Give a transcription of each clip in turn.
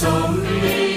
sommet.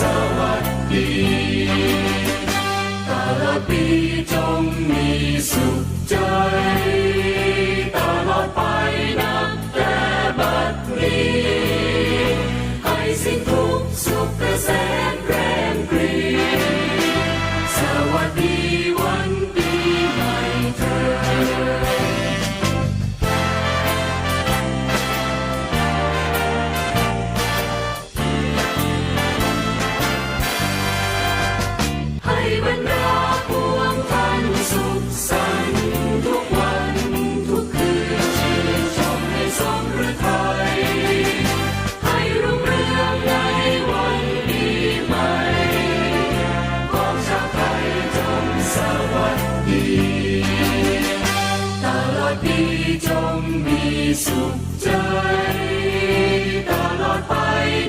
สวัสดีตลอดปีจงมีสุขใจ ตลอดไปนับแต่บัดนี้ สุขใจตลอดไป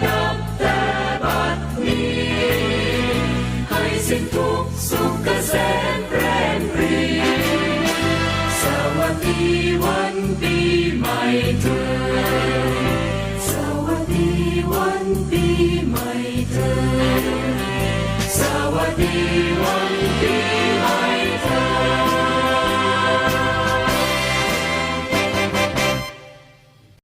นับแต่บัดนี้ ให้สิ้นทุกสุขเกษมแรงปรีสวัสดีวันปีใหม่เธอ สวัสดีวันปีใหม่เธอ สวัสดี